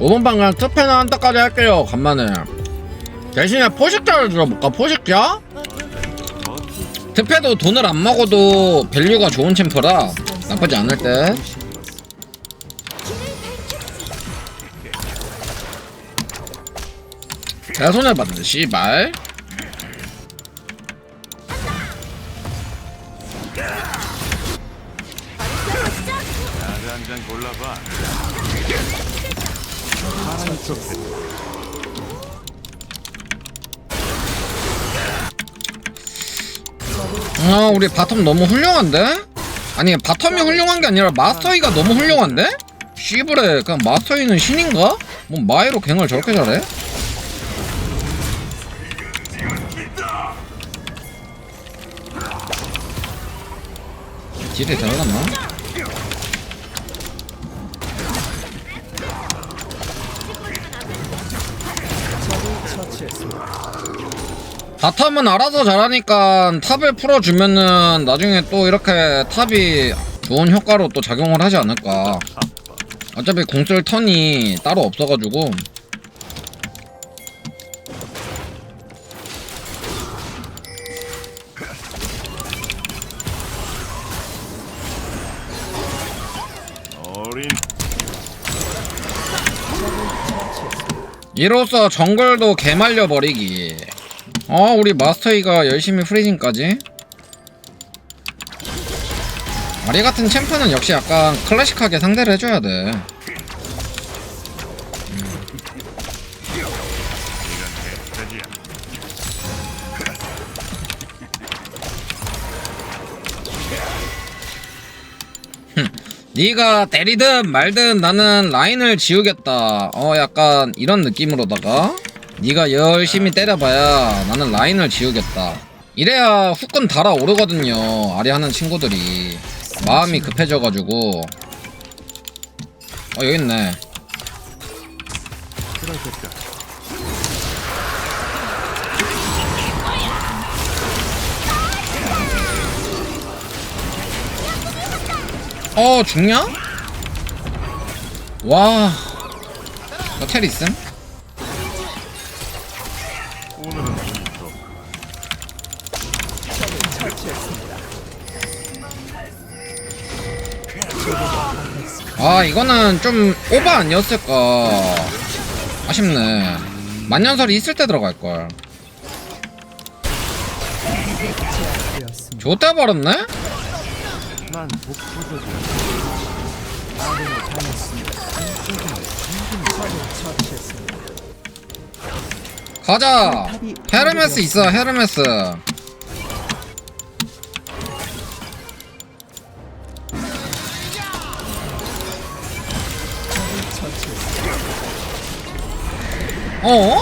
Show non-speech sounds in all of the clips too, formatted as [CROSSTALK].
5번 방은 특패나 한타까지 할게요 간만에. 대신에 포식자를 들어볼까? 포식자? 특패도 돈을 안 먹어도 밸류가 좋은 챔프라. 나쁘지 않을 때. 내가 손해 봤는데 씨발. 골라봐. 아 우리 바텀 너무 훌륭한데? 아니 바텀이 훌륭한 게 아니라 마스터이가 너무 훌륭한데? 씨부레 그냥 마스터이는 신인가? 뭐 마이로 갱을 저렇게 잘해? 딜이 들어갔나? 바텀은 알아서 잘하니까 탑을 풀어주면은 나중에 또 이렇게 탑이 좋은 효과로 또 작용을 하지 않을까. 어차피 공쓸 턴이 따로 없어가지고 이로써 정글도 개말려 버리기. 어 우리 마스터이가 열심히 프리징까지? 아리 같은 챔프는 역시 약간 클래식하게 상대를 해줘야 돼 네가 때리든 말든 나는 라인을 지우겠다. 어 약간 이런 느낌으로다가 네가 열심히 때려봐야 나는 라인을 지우겠다. 이래야 후끈 달아오르거든요. 아리 하는 친구들이 마음이 급해져가지고 어 여기 있네. 어 죽냐? 와. 있음? 오늘은 운이 좋고. 아 이거는 좀 오버 아니었을까 아쉽네 만년설이 있을 때 들어갈걸 좋다 버렸네? 난 복부적이야. 가자 헤르메스 있어 헤르메스. 어?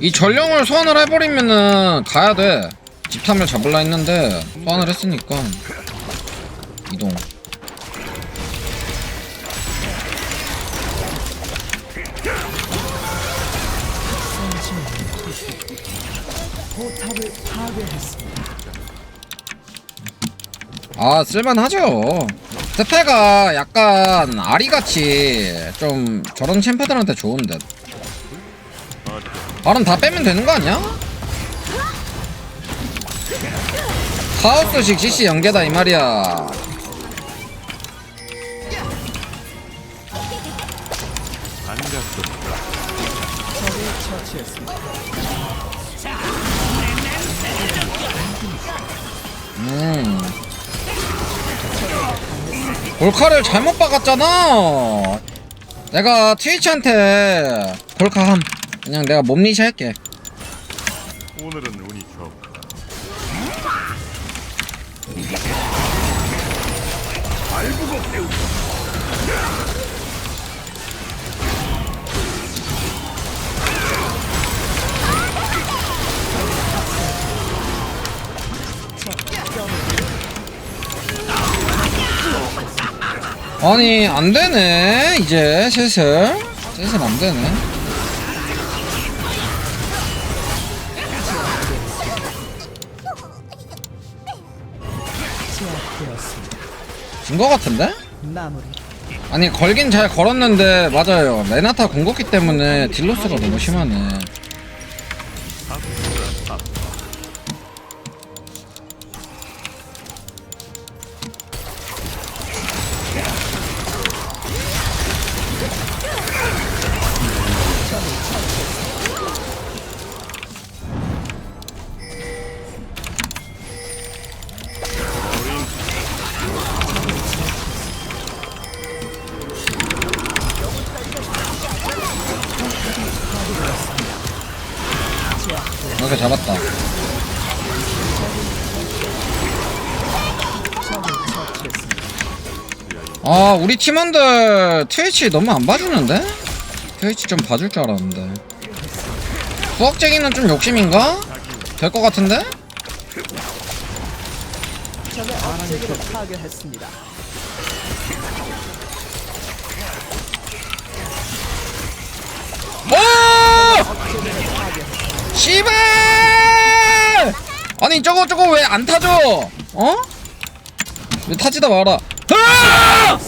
이 전령을 소환을 해버리면은 가야 돼. 집탐을 잡을라 했는데 소환을 했으니까 이동 아 쓸만하죠 스페가 약간 아리같이 좀 저런 챔프들한테 좋은데? 발은 다 빼면 되는 거 아니야? 하우스식 CC 연계다 이 말이야 음. 골카를 잘못 박았잖아. 내가 트위치한테 골카 함. 그냥 내가 몸리시 할게. 오늘은 운이 좋고. 아니 안 되네 이제 슬슬 슬슬 안 되네 제압되었습니다. 진거 같은데? 아니 걸긴 잘 걸었는데 맞아요 레나타 공격기 때문에 딜로스가 너무 심하네 이렇게 잡았다 아 우리 팀원들 트위치 너무 안 봐주는데? 트위치 좀 봐줄 줄 알았는데 수학쟁이는 좀 욕심인가? 될 것 같은데? 오! 씨발! 아니 저거 저거 왜 안 타죠? 어? 왜 타지다 마라. 아!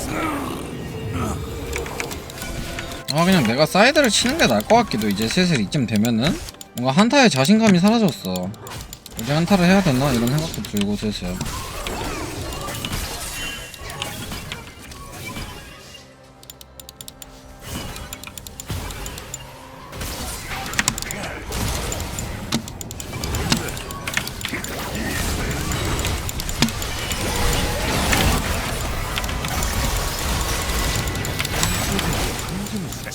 아 그냥 내가 사이드를 치는 게 나을 것 같기도 이제 슬슬 이쯤 되면은 뭔가 한타의 자신감이 사라졌어. 이제 한타를 해야 되나 이런 생각도 들고 슬슬.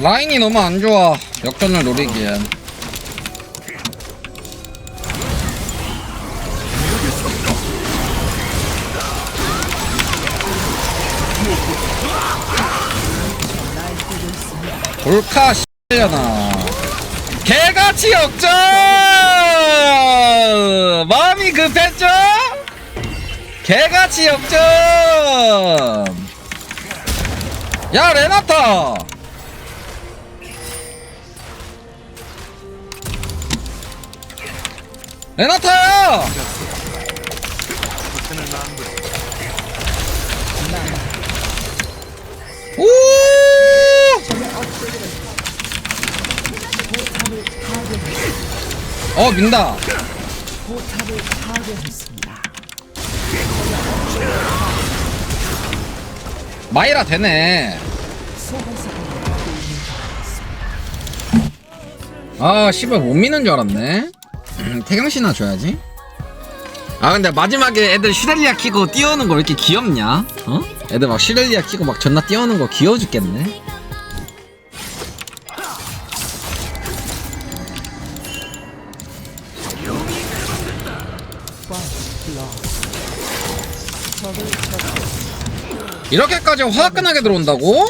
라인이 너무 안 좋아. 역전을 노리기엔. 볼카 씨려나. 개같이 역전! 마음이 급했죠? 개같이 역전! 야 레나타! 안 돼. 오! 어 민다. 마이라 되네. 아 씨발 못 미는 줄 알았네. 태경 씨나 줘야지. 아 근데 마지막에 애들 슈렐리아 키고 뛰어오는 거 왜 이렇게 귀엽냐? 어? 애들 막 슈렐리아 키고 막 존나 뛰어오는 거 귀여워 죽겠네. 이렇게까지 화끈하게 들어온다고?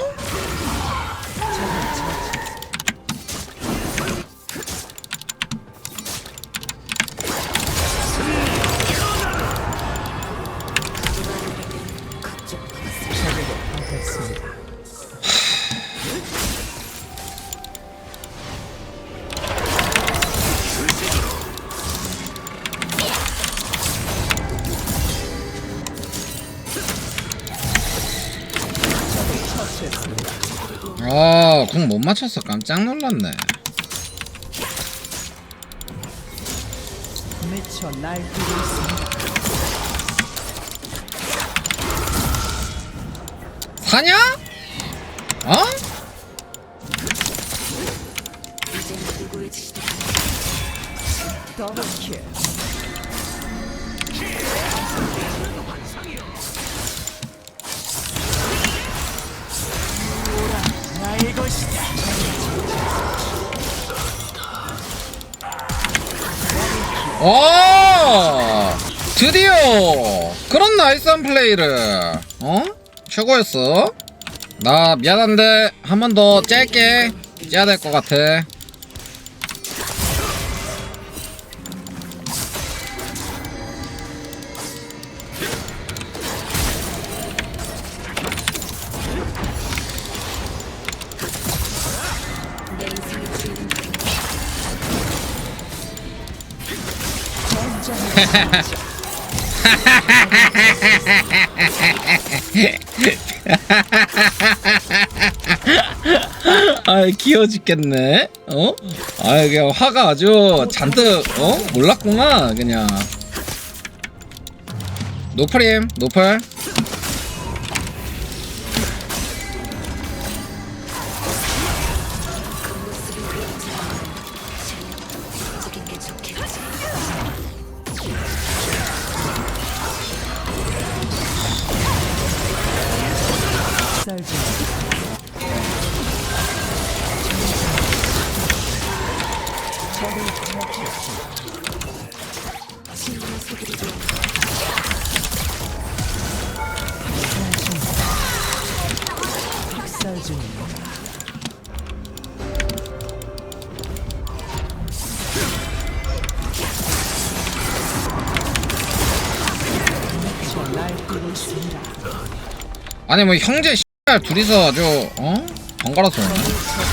아, 궁 못 맞췄어. 깜짝 놀랐네. 미쳐 날뛰고 있습니다. 사냐? 어? 더블킬. 오! 드디어! 그런 나이스한 플레이를. 어? 최고였어 나 미안한데 한 번더 짤게 째야 될 것 같아 [LAUGHS] 아 귀여워 죽겠네 어? 아 그냥 화가 아주 잔뜩 어? 몰랐구나 그냥 노플임 노플 아니 뭐 형제 씨발 둘이서 아주 어? 번갈아서 오네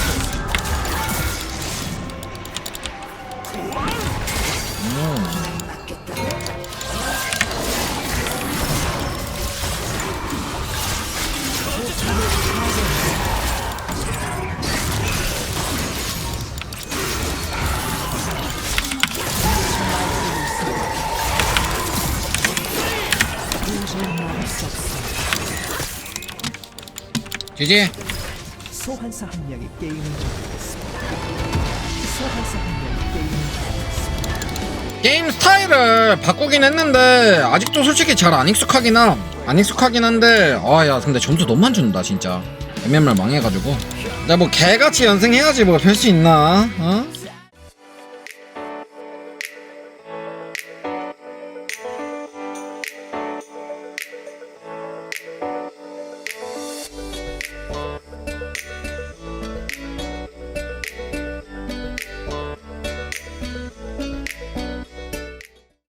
지지 소환사 한 명이 게임을 종료했습니다. 소환사 한 명이 게임을 종료했습니다. 게임 스타일을 바꾸긴 했는데 아직도 솔직히 잘 안 익숙하긴 함. 안 익숙하긴 한데 아 야 근데 점수 너무 안 준다 진짜 MMR 망해가지고 나뭐 개같이 연승해야지 뭐 별 수 있나 어?